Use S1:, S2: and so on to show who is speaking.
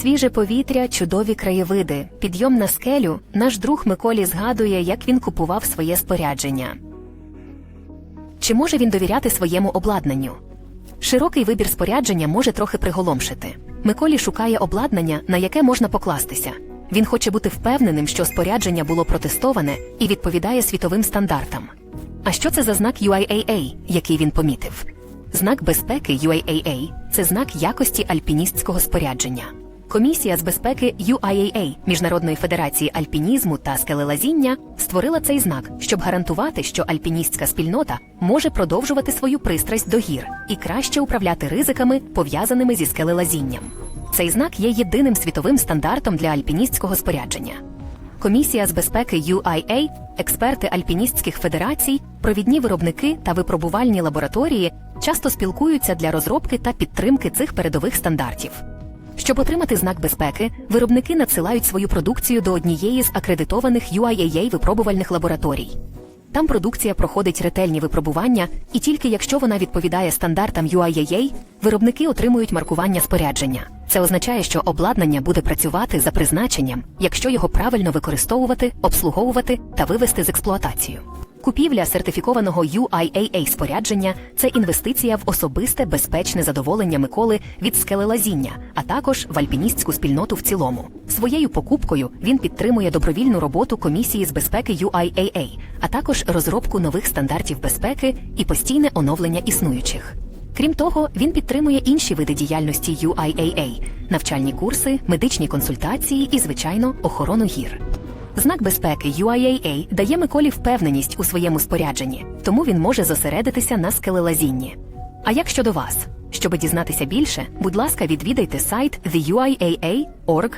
S1: Свіже повітря, чудові краєвиди, підйом на скелю. Наш друг Миколі згадує, як він купував своє спорядження. Чи може він довіряти своєму обладнанню? Широкий вибір спорядження може трохи приголомшити. Миколі шукає обладнання, на яке можна покластися. Він хоче бути впевненим, що спорядження було протестоване і відповідає світовим стандартам. А що це за знак UIAA, який він помітив? Знак безпеки UIAA – це знак якості альпіністського спорядження. Комісія з безпеки UIAA Міжнародної федерації альпінізму та скелелазіння створила цей знак, щоб гарантувати, що альпіністська спільнота може продовжувати свою пристрасть до гір і краще управляти ризиками, пов'язаними зі скелелазінням. Цей знак є єдиним світовим стандартом для альпіністського спорядження. Комісія з безпеки UIA, експерти альпіністських федерацій, провідні виробники та випробувальні лабораторії часто спілкуються для розробки та підтримки цих передових стандартів. Щоб отримати знак безпеки, виробники надсилають свою продукцію до однієї з акредитованих UIAA випробувальних лабораторій. Там продукція проходить ретельні випробування, і тільки якщо вона відповідає стандартам UIAA, виробники отримують маркування спорядження. Це означає, що обладнання буде працювати за призначенням, якщо його правильно використовувати, обслуговувати та вивести з експлуатацію. Купівля сертифікованого UIAA спорядження це інвестиція в особисте безпечне задоволення Миколи від скелелазіння, а також в альпіністську спільноту в цілому. Своєю покупкою він підтримує добровільну роботу комісії з безпеки UIAA, а також розробку нових стандартів безпеки і постійне оновлення існуючих. Крім того, він підтримує інші види діяльності UIAA – навчальні курси, медичні консультації і, звичайно, охорону гір. Знак безпеки UIAA дає Миколі впевненість у своєму спорядженні, тому він може зосередитися на скелелазінні. А як щодо вас? Щоб дізнатися більше, будь ласка, відвідайте сайт theuiaa.org.